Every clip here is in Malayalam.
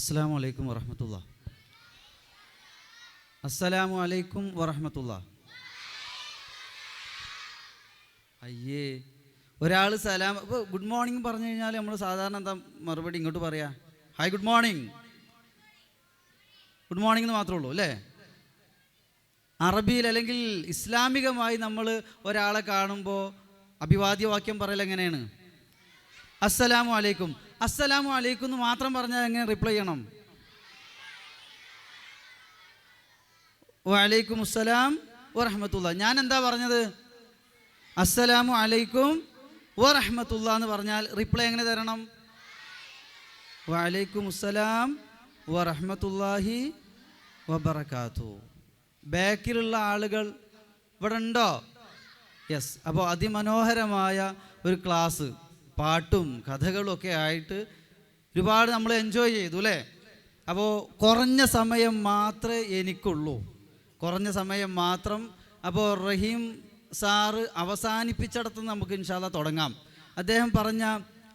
അസ്സാം വലൈക്കും വറഹമത്തുള്ള അസ്സലാമു അലൈക്കും വറഹമത്തുള്ള അയ്യേ ഒരാൾ സലാം ഇപ്പോൾ ഗുഡ് മോർണിംഗ് പറഞ്ഞു കഴിഞ്ഞാൽ നമ്മൾ സാധാരണ എന്താ മറുപടി ഇങ്ങോട്ട് പറയാ? Hi good morning good morning എന്ന് മാത്രമേ ഉള്ളൂ അല്ലേ? അറബിയിൽ അല്ലെങ്കിൽ ഇസ്ലാമികമായി നമ്മൾ ഒരാളെ കാണുമ്പോൾ അഭിവാദ്യവാക്യം പറയൽ എങ്ങനെയാണ്? അസ്സലാമു അലൈക്കും. അസ്സലാമു അലൈക്കും എന്ന് മാത്രം പറഞ്ഞാൽ എങ്ങനെ റിപ്ലൈ ചെയ്യണം? വലൈക്കും അസ്സലാം വറഹമത്തുള്ള ഞാൻ എന്താ പറഞ്ഞത്? അസ്സലാമു അലൈക്കും വറഹമത്തുള്ള എന്ന് പറഞ്ഞാൽ റിപ്ലൈ എങ്ങനെ തരണം? വലൈക്കും അസ്സലാം വറഹമത്തുല്ലാഹി വബറകാത്തു ബാക്കിലുള്ള ആളുകൾ ഇവിടെ ഉണ്ടോ? യെസ് അപ്പോൾ അതിമനോഹരമായ ഒരു ക്ലാസ് പാട്ടും കഥകളും ഒക്കെ ആയിട്ട് ഒരുപാട് നമ്മൾ എൻജോയ് ചെയ്തു അല്ലേ? അപ്പോൾ കുറഞ്ഞ സമയം മാത്രമേ എനിക്കുള്ളൂ. കുറഞ്ഞ സമയം മാത്രം അപ്പോൾ റഹീം സാറ് അവസാനിപ്പിച്ചിടത്ത് നമുക്ക് ഇൻഷാല്ല തുടങ്ങാം. അദ്ദേഹം പറഞ്ഞ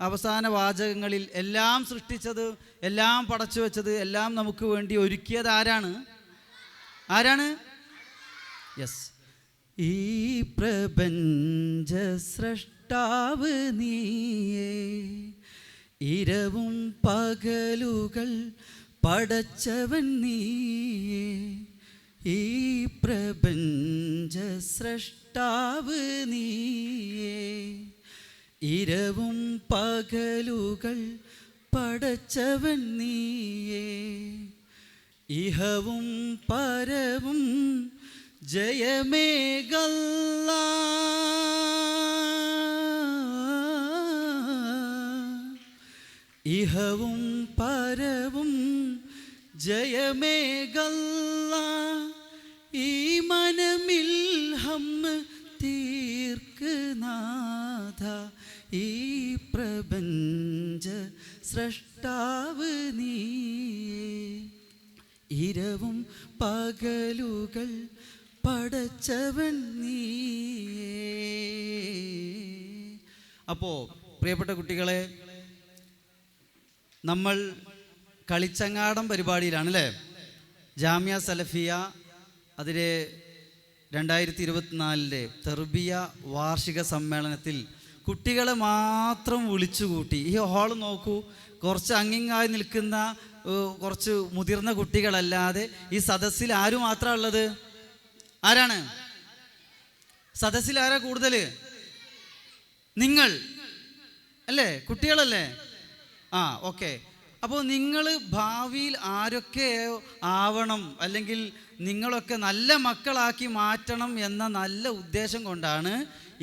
അവസാന വാചകങ്ങളിൽ എല്ലാം സൃഷ്ടിച്ചത് എല്ലാം പടച്ചു വെച്ചത് എല്ലാം നമുക്ക് വേണ്ടി ഒരുക്കിയത് ആരാണ്? ആരാണ്? യെസ് ഈ പ്രപഞ്ച സൃഷ്ടാവ് നീയേ. ഇരവും പകലുകൾ പടച്ചവൻ നീയേ. ഈ പ്രപഞ്ച സൃഷ്ടാവ് നീയേ. ഇരവും പകലുകൾ പടച്ചവൻ നീയേ. ഇഹവും പരവും ജയമേകല്ല. ഇഹവും പരവും ജയമേകല്ല. ഈ മനമിൽ ഹമ്മ തീർക്ക് നാഥ. ഈ പ്രപഞ്ച സൃഷ്ടാവ് നീ ഇരവും പകലുകൾ പടച്ചവൻ നീ അപ്പോൾ പ്രിയപ്പെട്ട കുട്ടികളെ നമ്മൾ കളിച്ചങ്ങാടം പരിപാടിയിലാണ് അല്ലേ? ജാമ്യ സലഫിയ അതിലെ രണ്ടായിരത്തി ഇരുപത്തിനാലിലെ തെർബിയ വാർഷിക സമ്മേളനത്തിൽ കുട്ടികളെ മാത്രം വിളിച്ചുകൂട്ടി. ഈ ഹോൾ നോക്കൂ കുറച്ച് അങ്ങിങ്ങായി നിൽക്കുന്ന കുറച്ച് മുതിർന്ന കുട്ടികളല്ലാതെ ഈ സദസ്സിൽ ആരു മാത്രമാണ് ഉള്ളത്? ആരാണ്? സദസ്സിൽ ആരാ കൂടുതൽ നിങ്ങൾ അല്ലേ? കുട്ടികളല്ലേ? ആ ഓക്കെ. അപ്പോൾ നിങ്ങൾ ഭാവിയിൽ ആരൊക്കെ ആവണം അല്ലെങ്കിൽ നിങ്ങളൊക്കെ നല്ല മക്കളാക്കി മാറ്റണം എന്ന നല്ല ഉദ്ദേശം കൊണ്ടാണ്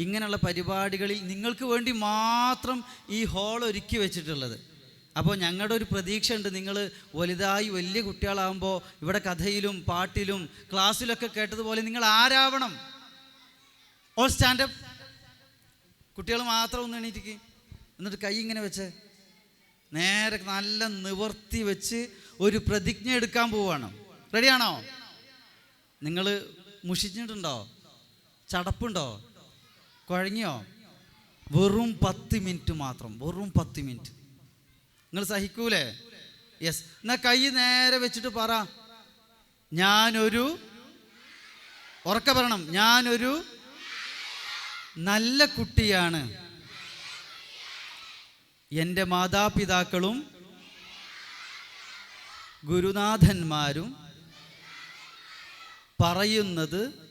ഇങ്ങനെയുള്ള പരിപാടികളിൽ നിങ്ങൾക്ക് വേണ്ടി മാത്രം ഈ ഹോൾ ഒരുക്കി വെച്ചിട്ടുള്ളത്. അപ്പോൾ ഞങ്ങളുടെ ഒരു പ്രതീക്ഷ ഉണ്ട് നിങ്ങൾ വലുതായി വലിയ കുട്ടികളാകുമ്പോൾ ഇവിടെ കഥയിലും പാട്ടിലും ക്ലാസ്സിലൊക്കെ കേട്ടതുപോലെ നിങ്ങൾ ആരാവണം? ഓൾ സ്റ്റാൻഡപ്പ് കുട്ടികൾ മാത്രം ഒന്ന് എണീറ്റിക്ക്. എന്നിട്ട് കൈ ഇങ്ങനെ വെച്ച്. നേരെ നല്ല നിവർത്തി വെച്ച് ഒരു പ്രതിജ്ഞ എടുക്കാൻ പോവാണ്. റെഡിയാണോ നിങ്ങൾ മുഷിച്ചിട്ടുണ്ടോ ചടപ്പുണ്ടോ? കുഴങ്ങിയോ? വെറും പത്ത് മിനിറ്റ് മാത്രം വെറും പത്ത് മിനിറ്റ് നിങ്ങൾ സഹിക്കൂലേ? യെസ് എന്നാ കൈ നേരെ വെച്ചിട്ട് പറ. ഞാനൊരു ഉറക്ക പറയണം. ഞാനൊരു നല്ല കുട്ടിയാണ്. എന്റെ മാതാപിതാക്കളും ഗുരുനാഥന്മാരും പറയുന്നത്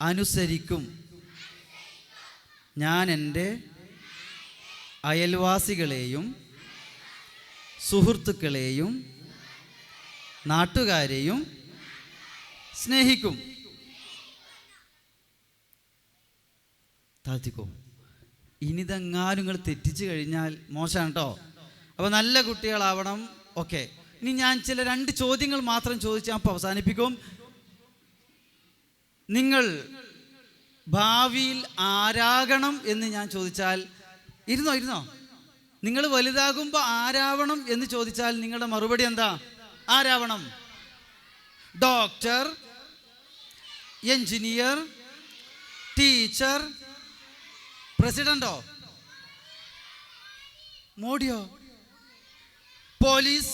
അനുസരിക്കും. ഞാൻ എന്റെ അയൽവാസികളെയും സുഹൃത്തുക്കളെയും നാട്ടുകാരെയും സ്നേഹിക്കും. താഴ്ത്തിക്കോ. ഇനിതെങ്ങാനും നിങ്ങൾ തെറ്റിച്ചു കഴിഞ്ഞാൽ മോശമാണ് കേട്ടോ അപ്പോൾ നല്ല കുട്ടികളാവണം. ഓക്കെ. ഇനി ഞാൻ ചില രണ്ട് ചോദ്യങ്ങൾ മാത്രം ചോദിച്ചാൽ അപ്പോൾ അവസാനിപ്പിക്കും. നിങ്ങൾ ഭാവിയിൽ ആരാകണം എന്ന് ഞാൻ ചോദിച്ചാൽ ഇരുന്നോ ഇരുന്നോ? നിങ്ങൾ വലുതാകുമ്പോൾ ആരാവണം എന്ന് ചോദിച്ചാൽ നിങ്ങളുടെ മറുപടി എന്താ? ആരാവണം? ഡോക്ടർ എഞ്ചിനീയർ ടീച്ചർ പ്രസിഡന്റോ? മോഡിയോ? പോലീസ്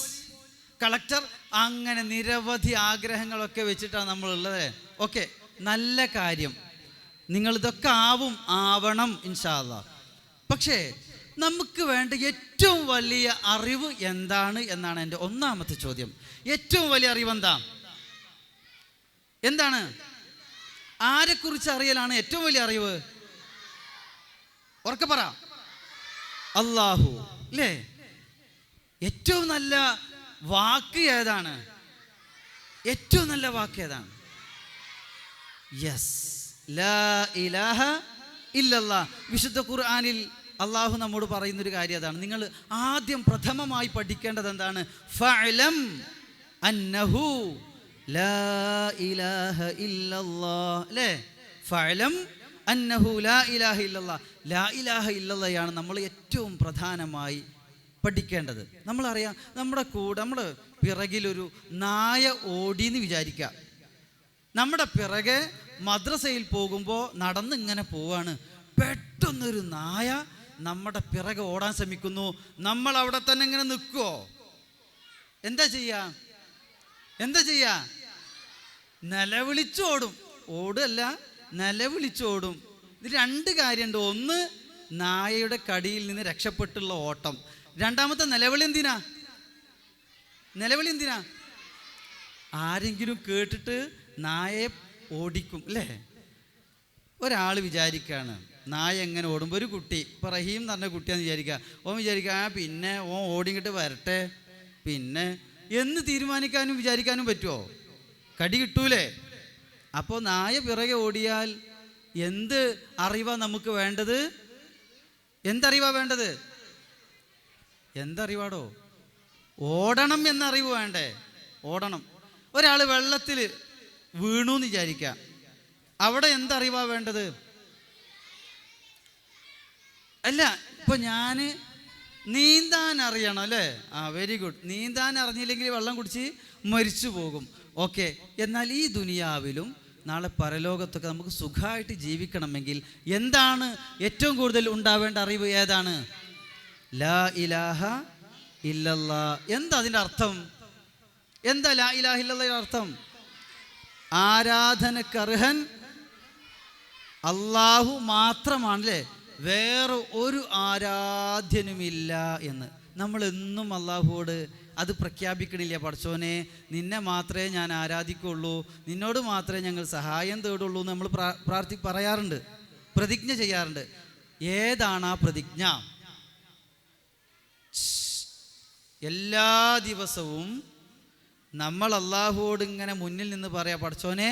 കളക്ടർ അങ്ങനെ നിരവധി ആഗ്രഹങ്ങളൊക്കെ വെച്ചിട്ടാണ് നമ്മളുള്ളത്. ഓക്കെ നല്ല കാര്യം. നിങ്ങൾ ഇതൊക്കെ ആവും ആവണം ഇൻഷാല്ല പക്ഷേ നമുക്ക് വേണ്ട ഏറ്റവും വലിയ അറിവ് എന്താണ് എന്നാണ് എന്റെ ഒന്നാമത്തെ ചോദ്യം. ഏറ്റവും വലിയ അറിവ് എന്താ? എന്താണ്? ആരെക്കുറിച്ച് അറിയലാണ് ഏറ്റവും വലിയ അറിവ്? ഉറക്കെ പറ. അള്ളാഹു അല്ലേ ഏറ്റവും നല്ല വാക്ക് ഏതാണ്? ഏറ്റവും നല്ല വാക്ക് ഏതാണ്? യെസ്. ഇലാഹ ഇല്ലല്ലാ. വിശുദ്ധ ഖുർആാനിൽ അള്ളാഹു നമ്മോട് പറയുന്ന ഒരു കാര്യം അതാണ്. നിങ്ങൾ ആദ്യം പ്രഥമമായി പഠിക്കേണ്ടത് എന്താണ്? അന്നഹു ലാ ഇലാഹ ഇല്ലല്ലാ. അല്ലേ അന്നഹു ലാ ഇലാഹ ഇല്ലല്ല. ലാ ഇലാഹ ഇല്ലല്ലയാണ് നമ്മൾ ഏറ്റവും പ്രധാനമായി പഠിക്കേണ്ടത്. നമ്മളറിയാം നമ്മുടെ കൂടെ നമ്മൾ പിറകിലൊരു നായ ഓടിയെന്ന് വിചാരിക്കുക. നമ്മുടെ പിറകെ മദ്രസയിൽ പോകുമ്പോൾ നടന്ന് ഇങ്ങനെ പോവാണ്. പെട്ടെന്നൊരു നായ നമ്മുടെ പിറകെ ഓടാൻ ശ്രമിക്കുന്നു. നമ്മൾ അവിടെ തന്നെ ഇങ്ങനെ നിൽക്കുവോ? എന്താ ചെയ്യാ? എന്താ ചെയ്യാ? നിലവിളിച്ചോടും ഓടല്ല നിലവിളിച്ചോടും. ഇത് രണ്ട് കാര്യമുണ്ട് ഒന്ന് നായയുടെ കടിയിൽ നിന്ന് രക്ഷപ്പെട്ടുള്ള ഓട്ടം. രണ്ടാമത്തെ നിലവിളി എന്തിനാ? നിലവിളി എന്തിനാ? ആരെങ്കിലും കേട്ടിട്ട് നായയെ ഓടിക്കും അല്ലേ? ഒരാൾ വിചാരിക്കുകയാണ് നായ എങ്ങനെ ഓടുമ്പോൾ ഒരു കുട്ടി ഇപ്പോൾ റഹീം എന്ന് പറഞ്ഞ കുട്ടിയാന്ന് വിചാരിക്കുക ഓൻ വിചാരിക്കുക ആ പിന്നെ ഓൻ ഓടിങ്ങിട്ട് വരട്ടെ പിന്നെ എന്ന് തീരുമാനിക്കാനും വിചാരിക്കാനും പറ്റുമോ കടി കിട്ടൂലേ? അപ്പോൾ നായ പിറകെ ഓടിയാൽ എന്ത് അറിവാ നമുക്ക് വേണ്ടത്? എന്തറിവാ വേണ്ടത്? എന്തറിവാടോ? ഓടണം എന്നറിവ് വേണ്ടേ? ഓടണം. ഒരാൾ വെള്ളത്തിൽ വീണു എന്ന് വിചാരിക്കാം. അവിടെ എന്തറിവാ വേണ്ടത്? അല്ല ഇപ്പൊ ഞാൻ നീന്താൻ അറിയണം അല്ലേ? ആ വെരി ഗുഡ് നീന്താൻ അറിഞ്ഞില്ലെങ്കിൽ വെള്ളം കുടിച്ച് മരിച്ചു പോകും. ഓക്കെ എന്നാൽ ഈ ദുനിയാവിലും നാളെ പരലോകത്തൊക്കെ നമുക്ക് സുഖമായിട്ട് ജീവിക്കണമെങ്കിൽ എന്താണ് ഏറ്റവും കൂടുതൽ ഉണ്ടാവേണ്ട അറിവ് ഏതാണ്? ലാ ഇലാഹ ഇല്ലല്ലാ. എന്താ അതിന്റെ അർത്ഥം? എന്താ ലാ ഇലാഹ ഇല്ലല്ലയുടെ അർത്ഥം? ആരാധനക്കർഹൻ അള്ളാഹു മാത്രമാണ് അല്ലേ വേറെ ഒരു ആരാധ്യനുമില്ല എന്ന്. നമ്മൾ എന്നും അള്ളാഹുവോട് അത് പ്രഖ്യാപിക്കണില്ല. പഠിച്ചോനെ നിന്നെ മാത്രമേ ഞാൻ ആരാധിക്കുള്ളൂ നിന്നോട് മാത്രമേ ഞങ്ങൾ സഹായം തേടുള്ളൂ എന്ന് നമ്മൾ പ്രാർത്ഥി പറയാറുണ്ട്. പ്രതിജ്ഞ ചെയ്യാറുണ്ട്. ഏതാണ് ആ പ്രതിജ്ഞ? എല്ലാ ദിവസവും നമ്മൾ അള്ളാഹുവോട് ഇങ്ങനെ മുന്നിൽ നിന്ന് പറയാം പഠിച്ചോനെ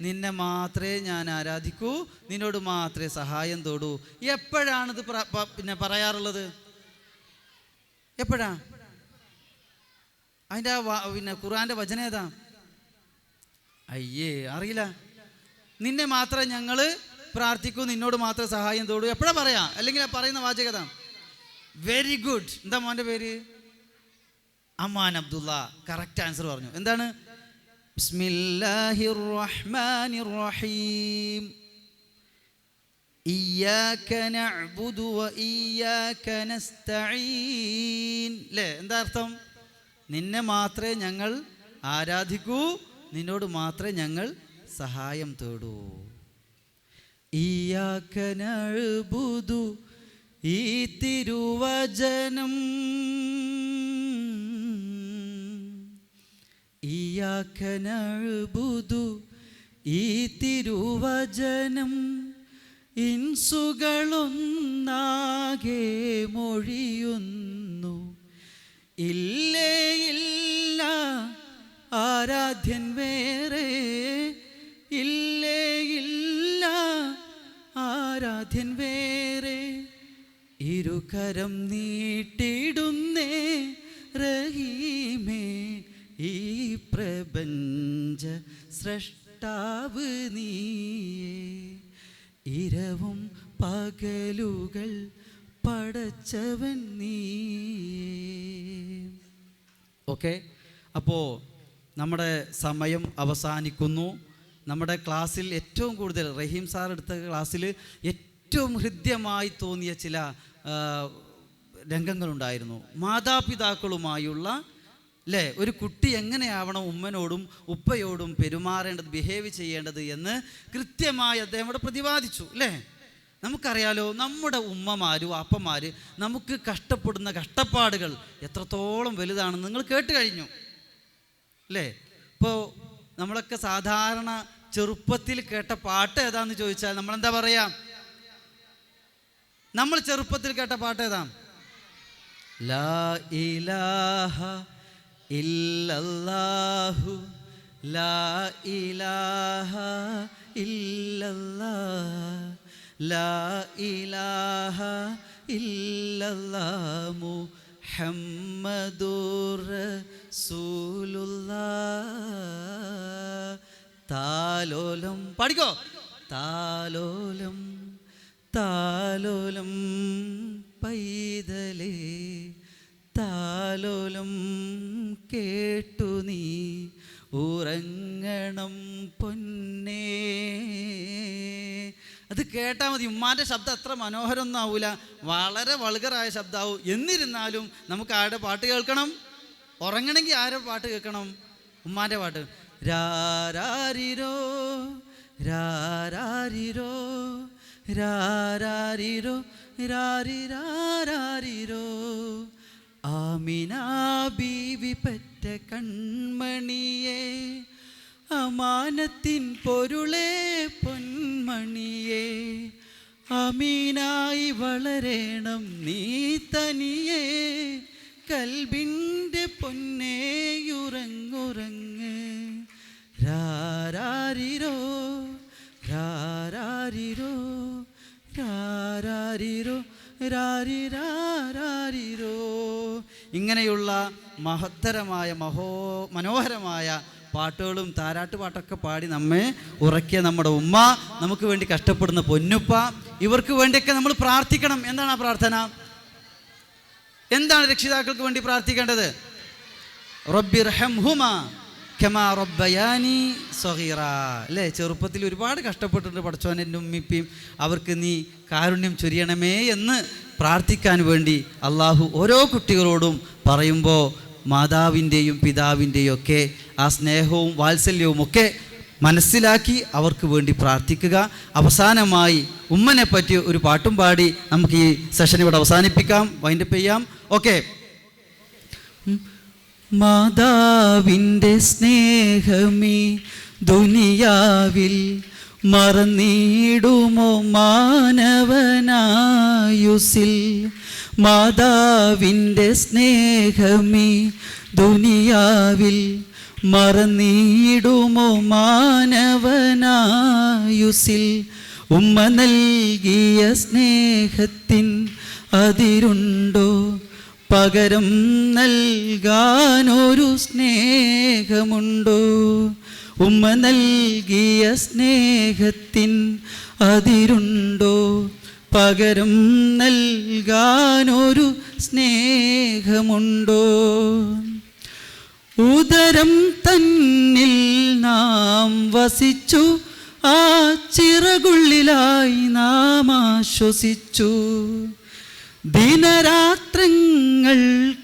നിന്നെ മാത്രമേ ഞാൻ ആരാധിക്കൂ. നിന്നോട് മാത്രമേ സഹായം തേടൂ. എപ്പോഴാണിത് പിന്നെ പറയാറുള്ളത്? എപ്പോഴാ? അതിന്റെ ആ പിന്നെ ഖുറാന്റെ വചന ഏതാ? അയ്യേ അറിയില്ല. നിന്നെ മാത്രം ഞങ്ങൾ പ്രാർത്ഥിക്കൂ നിന്നോട് മാത്രം സഹായം തോടൂ. എപ്പോഴാ പറയാ? അല്ലെങ്കിൽ ആ പറയുന്ന വാചകത വെരി ഗുഡ് എന്താ മോന്റെ പേര്? അമ്മാൻ അബ്ദുള്ള. കറക്റ്റ് ആൻസർ പറഞ്ഞു. എന്താണ്? ബിസ്മില്ലാഹിർ റഹ്മാനിർ റഹീം വ എന്താ അർത്ഥം? നിന്നെ മാത്രമേ ഞങ്ങൾ ആരാധിക്കൂ നിന്നോട് മാത്രമേ ഞങ്ങൾ സഹായം തേടൂ. ഇയ്യാക നഅ്ബുദു ഈ തിരുവചനം ഈയാക്കനഴുബുതു ഈ തിരുവചനം ഇൻസുകളൊന്നാകെ മൊഴിയുന്നു. ഇല്ലേ ഇല്ല ആരാധ്യൻ വേറെ. ഇല്ലേ ഇല്ല ആരാധ്യൻ വേറെ. ഇരുകരം നീട്ടിടുന്നേ റഹീമേ ഈ പ്രപഞ്ച സൃഷ്ടാവ് നീയേ. ഇരവും പകലുകൾ പടച്ചവൻ നീ ഓക്കെ? അപ്പോൾ നമ്മുടെ സമയം അവസാനിക്കുന്നു. നമ്മുടെ ക്ലാസ്സിൽ ഏറ്റവും കൂടുതൽ റഹീം സാർ എടുത്ത ക്ലാസ്സിൽ ഏറ്റവും ഹൃദ്യമായി തോന്നിയ ചില രംഗങ്ങളുണ്ടായിരുന്നു. മാതാപിതാക്കളുമായുള്ള അല്ലേ ഒരു കുട്ടി എങ്ങനെയാവണം ഉമ്മനോടും ഉപ്പയോടും പെരുമാറേണ്ടത് ബിഹേവ് ചെയ്യേണ്ടത് എന്ന് കൃത്യമായി അദ്ദേഹം അവിടെ പ്രതിപാദിച്ചു അല്ലേ നമുക്കറിയാലോ നമ്മുടെ ഉമ്മമാരും അപ്പമാര് നമുക്ക് കഷ്ടപ്പെടുന്ന കഷ്ടപ്പാടുകൾ എത്രത്തോളം വലുതാണെന്ന് നിങ്ങൾ കേട്ട് കഴിഞ്ഞു. അല്ലേ? ഇപ്പോൾ നമ്മളൊക്കെ സാധാരണ ചെറുപ്പത്തിൽ കേട്ട പാട്ട് ഏതാന്ന് ചോദിച്ചാൽ നമ്മൾ എന്താ പറയാ? നമ്മൾ ചെറുപ്പത്തിൽ കേട്ട പാട്ട് ഏതാ? ലാ ഇലാഹ ഇല്ലല്ലാഹു ലാ ഇലാഹ ലാ ഇലാഹ ഇല്ലല്ലാഹ് മുഹമ്മദുർ റസൂലുള്ളാഹ്. താലോലം പാടിക്കോ? താലോലം താലോലം പൈതലേ താലോലം കേട്ടു നീ ഉറങ്ങണം പൊന്നേ. അത് കേട്ടാൽ മതി. ഉമ്മാന്റെ ശബ്ദം അത്ര മനോഹരമൊന്നും ആവില്ല വളരെ വൾഗറായ ശബ്ദമാവും എന്നിരുന്നാലും നമുക്ക് ആരുടെ പാട്ട് കേൾക്കണം? ഉറങ്ങണമെങ്കിൽ ആരുടെ പാട്ട് കേൾക്കണം? ഉമ്മാന്റെ പാട്ട്. രാരാരിരോ രാരാരിരോ രാരാരിരോ രാരിരാരിരോ ആമിന ബീവി പറ്റ കൺമണിയേ അമാനത്തിൻ പൊരുളേ പൊന്മണിയേ. അമീനായി വളരേണം നീ തനിയേ. കൽബിന്റെ പൊന്നേയുറങ്ങുറങ്ങ് രാരാരിരോ രാരാരിരോ രാരാരിരോ രാരിരാരിരോ ഇങ്ങനെയുള്ള മഹത്തരമായ മഹോ മനോഹരമായ പാട്ടുകളും താരാട്ട് പാട്ടൊക്കെ പാടി നമ്മെ ഉറക്കിയ നമ്മുടെ ഉമ്മ നമുക്ക് വേണ്ടി കഷ്ടപ്പെടുന്ന പൊന്നുപ്പ ഇവർക്ക് വേണ്ടിയൊക്കെ നമ്മൾ പ്രാർത്ഥിക്കണം. എന്താണ് ആ പ്രാർത്ഥന? എന്താണ് രക്ഷിതാക്കൾക്ക് വേണ്ടി പ്രാർത്ഥിക്കേണ്ടത്? റബ്ബി കമാ റബ്ബയാനി സഹീറ അല്ലേ? ചെറുപ്പത്തിൽ ഒരുപാട് കഷ്ടപ്പെട്ടിട്ടുണ്ട് പഠിച്ചോൻ എന്റെ ഉമ്മിപ്പിയും അവർക്ക് നീ കാരുണ്യം ചൊരിയണമേ എന്ന് പ്രാർത്ഥിക്കാൻ വേണ്ടി അള്ളാഹു ഓരോ കുട്ടികളോടും പറയുമ്പോൾ മാതാവിന്റെയും പിതാവിന്റെയും ഒക്കെ ആ സ്നേഹവും വാത്സല്യവും ഒക്കെ മനസ്സിലാക്കി അവർക്ക് വേണ്ടി പ്രാർത്ഥിക്കുക. അവസാനമായി ഉമ്മനെ പറ്റി ഒരു പാട്ടും പാടി നമുക്ക് ഈ സെഷൻ ഇവിടെ അവസാനിപ്പിക്കാം. വൈൻഡപ്പ് ചെയ്യാം. ഓക്കെ മാതാവിന്റെ സ്നേഹമേ ദുനിയാവിൽ മറന്നിടുമോ മാനവനായുസിൽ മാതാവിന്റെ സ്നേഹമേ ദുനിയാവിൽ മറന്നിടുമോ മാനവനായുസിൽ ഉമ്മ നൽകിയ സ്നേഹത്തിൻ അതിരുണ്ടോ? പകരം നൽകാനൊരു സ്നേഹമുണ്ടോ? ഉമ്മ നൽകിയ സ്നേഹത്തിൻ അതിരുണ്ടോ? പകരം നൽകാനൊരു സ്നേഹമുണ്ടോ? ഉദരം തന്നിൽ നാം വസിച്ചു ആ ചിറകുള്ളിലായി നാം ആശ്വസിച്ചു. ദിനരാത്രങ്ങൾ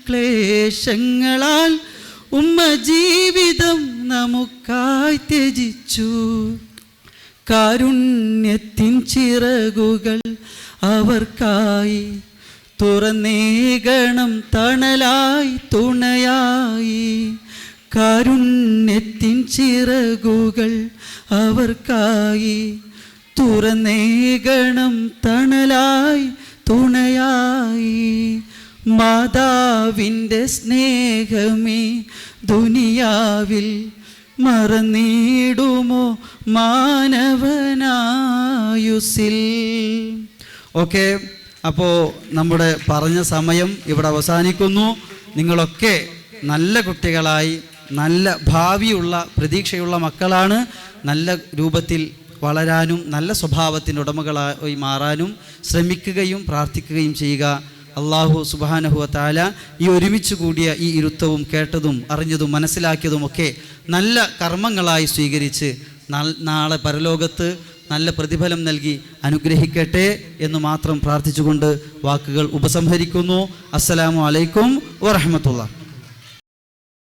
ക്ലേശങ്ങളാൽ ഉമ്മ ജീവിതം നമുക്കായി ത്യജിച്ചു. കാരുണ്യത്തിൻ ചിറകുകൾ അവർക്കായി തുറന്നേകണം തണലായി തുണയായി. കാരുണ്യത്തിൻ ചിറകുകൾ അവർക്കായി തുറന്നേകണം തണലായി തുണയായി. മാതാവിന്റെ സ്നേഹമേ ദുനിയാവിൽ മറന്നിടുമോ മാനവനായുസിൽ ഓക്കെ അപ്പോൾ നമ്മുടെ പറഞ്ഞ സമയം ഇവിടെ അവസാനിക്കുന്നു. നിങ്ങളൊക്കെ നല്ല കുട്ടികളായി നല്ല ഭാവിയുള്ള പ്രതീക്ഷയുള്ള മക്കളാണ്. നല്ല രൂപത്തിൽ വളരാനും നല്ല സ്വഭാവത്തിന്റെ ഉടമകളായി മാറാനും ശ്രമിക്കുകയും പ്രാർത്ഥിക്കുകയും ചെയ്യുക. അള്ളാഹു സുബാനഹുവ താല ഈ ഒരുമിച്ച് കൂടിയ ഈ ഇരുത്തവും കേട്ടതും അറിഞ്ഞതും മനസ്സിലാക്കിയതും ഒക്കെ നല്ല കർമ്മങ്ങളായി സ്വീകരിച്ച് നാളെ പരലോകത്ത് നല്ല പ്രതിഫലം നൽകി അനുഗ്രഹിക്കട്ടെ എന്ന് മാത്രം പ്രാർത്ഥിച്ചുകൊണ്ട് വാക്കുകൾ ഉപസംഹരിക്കുന്നു. അസ്സലാമു അലൈക്കും വറഹമത്തുള്ള